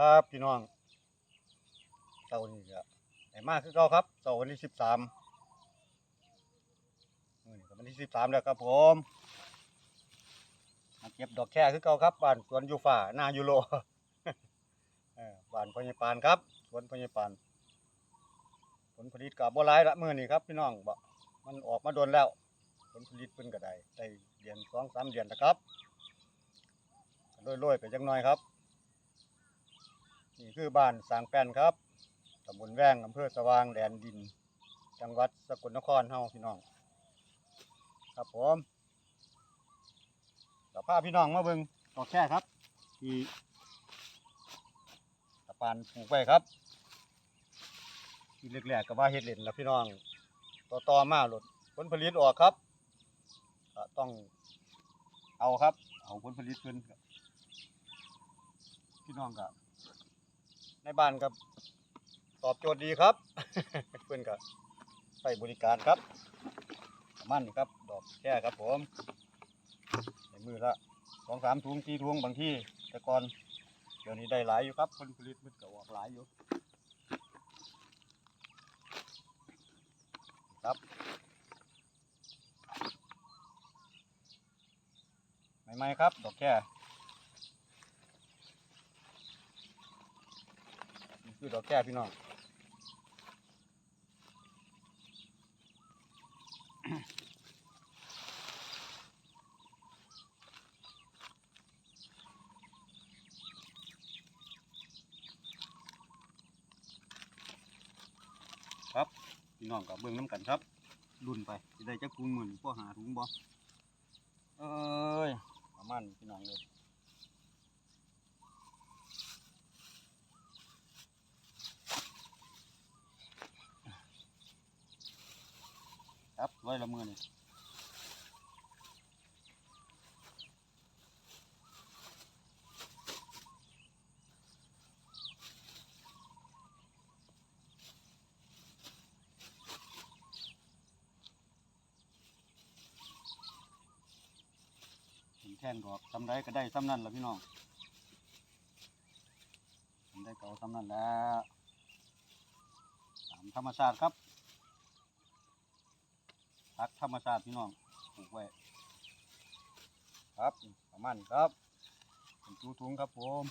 ครับพี่น้องเสาร์นี้ก็ไหนมากคือเก่าครับเสาร์วันที่สิบสามนี่วันที่สิบสามแล้วครับผมมาเก็บดอกแค่คือเก่าครับบ้านสวนยูฟ่าหนายูโรบ้านพญปานครับสวนพญปานผลผลิตกับบัวลายละมือนี่ครับพี่น้องบมันออกมาโดนแล้ว ผลผลิตเพิ่นก็ไดได้เดือนสองสามเดือนนะครับโรยๆไปจังหน่อยครับ นี่คือบ้านสางแป้นครับ ตำบลแว้งอำเภอสว่างแดนดิน จังหวัดสกลนครเฮาพี่น้อง ครับผมกับพาพี่น้องมาเบิ่งดอกแค่ครับ ที่ตะปานปลูกไว้ครับ ที่แรกๆก็ว่าเฮ็ดเล่นแล้วพี่น้อง ต่อต่อมาหลดผลผลิตออกครับต้องเอาครับ เอาผลผลิตเพิ่นพี่น้องก็ ในบ้านกับตอบโจทย์ดีครับ เพื่อนกับใส่บริการครับประมันครับ ดอกแค่ครับผมในมือละสองสามถุงสี่ถุงบางที่แต่ก่อนเดี๋ยวนี้ได้หลายอยู่ครับผลผลิตมันก็ออกหลายอยู่ครับใหม่ๆครับ ดอกแค่ คือดอกแก้พี่น้องครับพี่น้องกับเบิ้งน้ำกันครับรุ่นไปจะได้จักถุงหมื่นพ่อหาถุงบ่เอ้ยประมาณพี่น้องเลย ครับ ไว้ละเมื่อนี่ถึงแท่นดอกทำได้ก็ได้ซ้ำนั่นละพี่น้องทำได้เก่าซ้ำนั่นแล้วตามธรรมชาติครับ พักธรรมชาติพี่น้องปลูกไว้ ครับประมาณนี้ครับเป็นตูถุงครับผม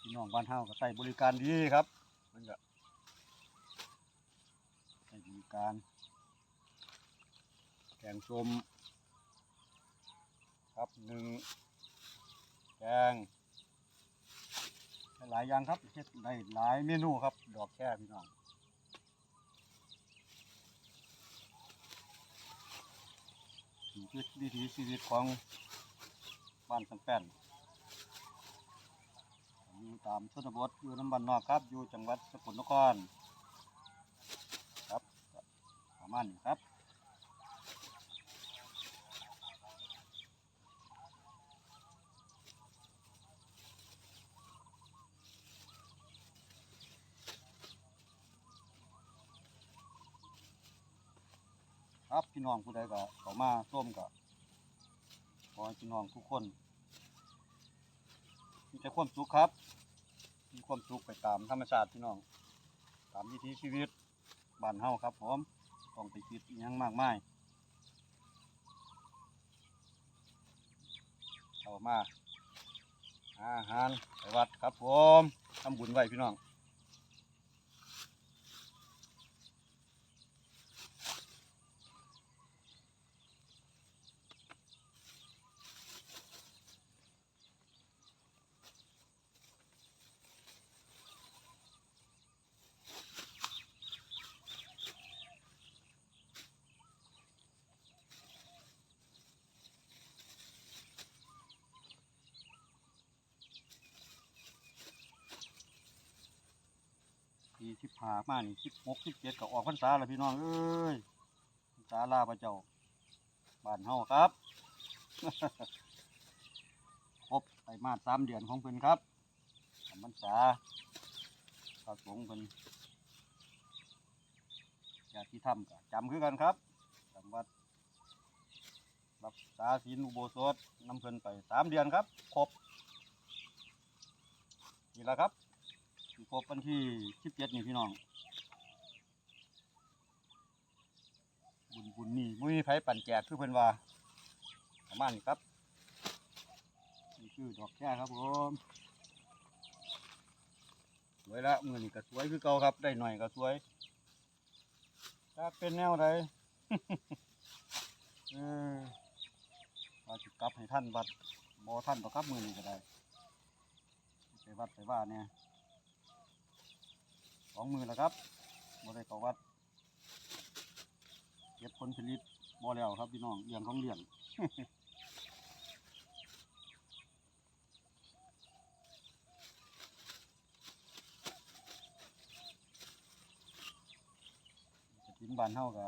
พี่น้องบ้านเฮาก็ใส่บริการดีครับมันก็ใส่บริการแกงส้มครับหนึ่งแกง หลายอย่างครับเฮ็ดได้หลายเมนูครับ ดอกแค่พี่น้องคือวิถีชีวิตของบ้านสังแป้นอยู่ตามชนบทอยู่น้ำบ้านนอกครับ อยู่จังหวัดสกลนครครับประมาณนี้ครับ ครับพี่น้องผู้ใดก็เข้ามาร่วมกับขอให้พี่น้องทุกคนมีแต่ความสุขครับ มีความสุขไปตามธรรมชาติพี่น้อง ตามวิถีชีวิตบ้านเฮาครับผมต้องไปคิดอิหยังมากมายเข้ามาหาอาหารไปวัดครับผมทำบุญไว้พี่น้อง หามานี่สิบหกสิบเจ็ดก็ออกพรรษาแล้วพี่น้องเอ้ยพรรษาลาพระเจ้าบ้านเฮาครับครบไปมาสามเดือนของเพิ่นครับพรรษาพระสงฆ์เพิ่นญาติธรรมก็จำคือกันครับจำวัดรับษาศีลอุโบสถนำเพิ่นไปสามเดือนครับครบนี่ละครับ สิครบวันที่สิบเจ็ดนี่พี่น้อง บุญบุญนี่มุ้ยไผปั่นแจกคือเพิ่นว่าประมาณนี้ครับนี่คือดอกแค่ครับผมสวยละมือนี่ก็สวยคือเก่าครับ ได้หน่อยก็สวยถ้าเป็นแนวใดเออว่าจะกลับให้ท่านวัดบอท่านต่อครับมือนี้ก็ได้ไปวัดไปว่าเนี่ย องมือแล้วครับบ่ได้เขาวัดเก็บผลผลิตบ่แล้วครับพี่น้องเลี้ยงของเลี้ยงจะกินบ้านเฮาก็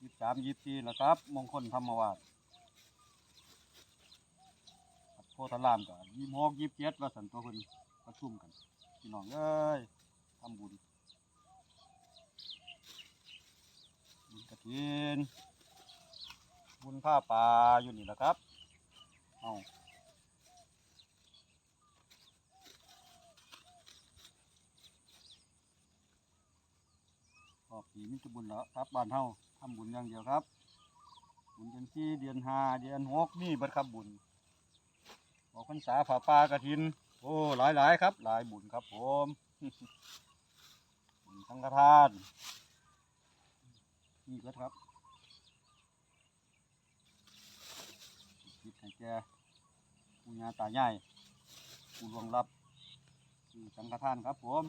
ยี่สามยี่สี่แล้วครับ มงคลธรรมวาสวัดโพธารามก็ยี่หกยี่เจ็ดว่าสันตัวเพิ่นประชุมกันพี่น้องเอ้ย ทำบุญบุญกระถินบุญผ้าป่าอยู่นี่แหละครับเอาขอบปีมิตรบุญแล้วครับบ้านเฮาทำบุญอย่างเดียวครับ บุญเดือนสี่เดือนห้าเดือนหกนี่บัดครับบุญออกพรรษาผ่าป่ากระถิน โอ้หลายหลายๆครับ หลายบุญครับผม สังฆทานนี่ก็ครับคิดให้แกผู้ญาตายายผู้รวงรับสังฆทานครับผม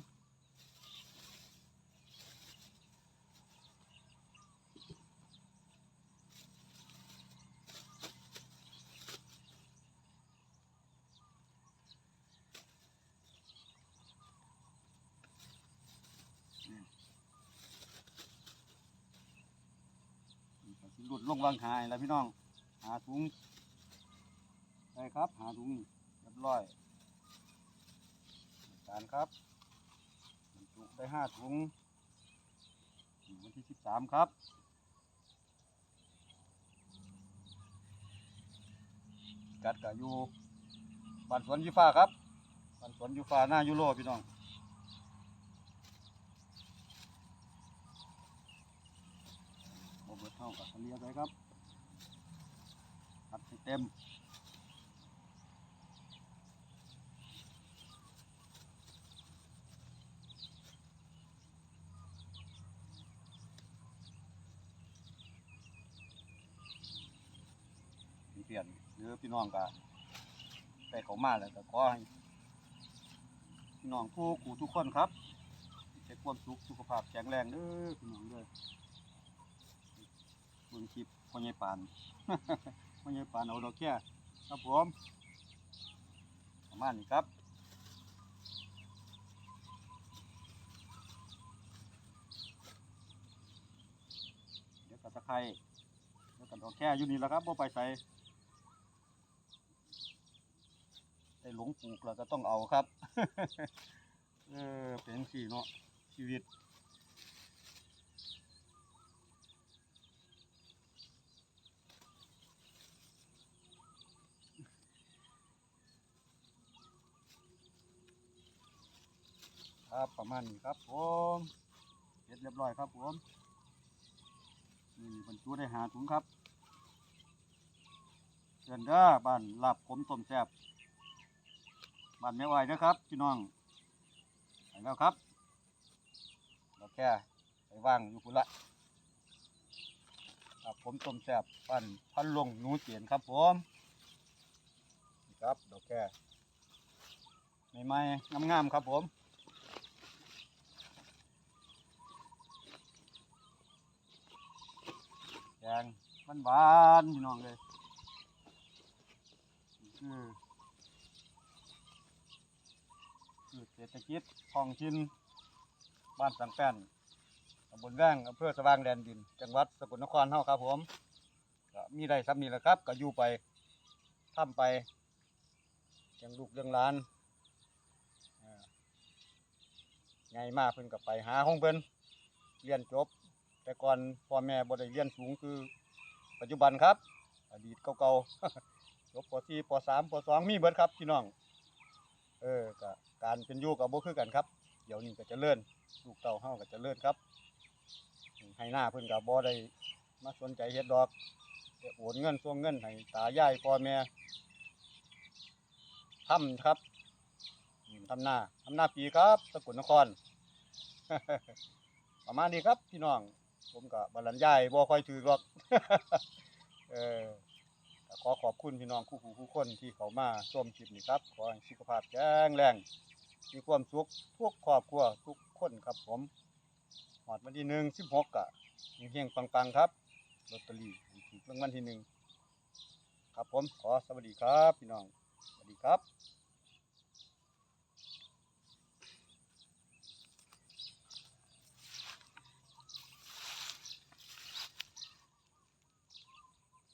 หลุดลงวางหายแล้วพี่น้อง หาถุงได้ครับ หาถุงเรียบร้อยการครับบรรจุได้ห้าถุงวันที่สิบสามครับกัดกะอยู่บ้านสวนยูฟ้าครับบ้านสวนยูฟ้าหน้ายูโรพี่น้องโอเบิร์ตเท่ากับทะเลไปครับอัดให้เต็มเปลี่ยนหรือพี่น้องก็ไปเขามาแล้วก็ขอให้พี่น้องผู้กูทุกคนครับให้ความสุขสุขภาพแข็งแรงเด้อพี่น้องเด้อ เบิ่งคลิปพ่อใหญ่ปาน พ่อใหญ่ปานเอาดอกแค่ครับผมประมาณนี้ครับเดี๋ยวกับตะไคร้เดี๋ยวกับดอกแค่อยู่นี่แหละครับบ่ไปใส่ได้หลงปลูกแล้วก็ต้องเอาครับ เออเป็นสี่เนาะชีวิต ครับ ประมาณนี้ครับผมเสร็จเรียบร้อยครับผมนี่บรรจุได้หาถุงครับเชิญเด้อบ้านลาบขมต้มแซ่บบ้านแม่ไหวเด้อครับพี่น้องไปแล้วครับเราแค่ไปว่างอยู่พุ่นละลาบขมต้มแซ่บบ้านพันลงหนูเจียนครับผมนี่ครับดอกแค่ใหม่ๆงามๆครับผม แกงมันหวานๆพี่น้องเลยคือคือเศรษฐกิจท้องถิ่นบ้านสังแป้นตำบลแว้งอำเภอสว่างแดนดิน จังหวัดสกลนครเฮาครับผมก็มีได้ซ้ำนี่แหละครับ ก็อยู่ไปทำไปยังลูกยังหลานไงมากเพิ่นก็ไปหาของเพิ่นเรียนจบ แต่ก่อนพ่อแม่บ่ได้เรียนสูงคือ ปัจจุบันครับ อดีตเก่าๆจบป .4 ป .3 ป .2 มีเบิดครับพี่น้อง เออก็การเป็นอยู่กับบ่คือกันครับ เดี๋ยวนี้ก็จะเลื่อนลูกเต่าเฮาก็จะเลื่อนครับ ให้หน้าเพิ่นก็บ่ได้มาสนใจเฮ็ดดอกแต่โอนเงินส่งเงินให้ตายายพ่อแม่ทำครับทำหน้าทำหน้าปีครับสกุลนคร ประมาณนี้ครับพี่น้อง ผมก็บบรรยายบ่ค่อยถือหรอกเออขอขอบคุณพี่น้องคู่หูคู่คนที่เขามาชมคลิปนี้ครับ ขอให้สุขภาพแข็งแรง มีความสุขทุกครอบครัวทุกคนครับผมหอดวันที่หนึ่งสิบหกกะเฮงปังๆครับลอตเตอรี่ถูกรางวัลที่หนึ่งครับผมขอสวัสดีครับ พี่น้อง สวัสดีครับ